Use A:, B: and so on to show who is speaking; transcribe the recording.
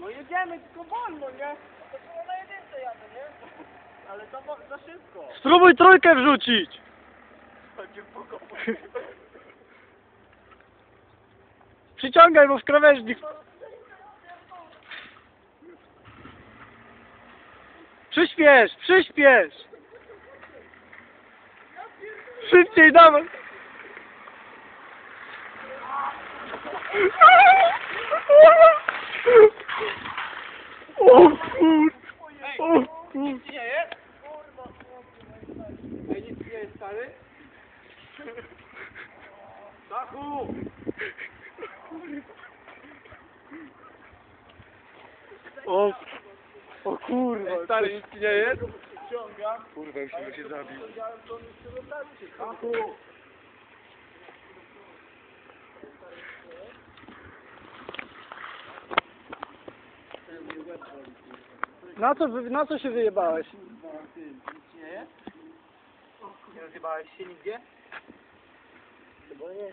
A: No jedziemy, tylko wolno, nie? To było na jedynce jadę, nie? Ale to za szybko.
B: Spróbuj trójkę wrzucić.
A: Będzie puko.
B: Przyciągaj, bo w krawężnik. Przyspiesz, przyspiesz. Szybciej, dawaj. O kur... O kur...
A: Ej, nic nie jest, stary? Dachu!
B: O, o kurwa.
A: Ej, stary, nic nie jest?
B: Kurwa, już się zabił.
A: Dachu!
B: Na co, wy- na co się wyjebałeś?
A: Nic nie jest? Nie rozjebałeś się nigdzie? Chyba nie.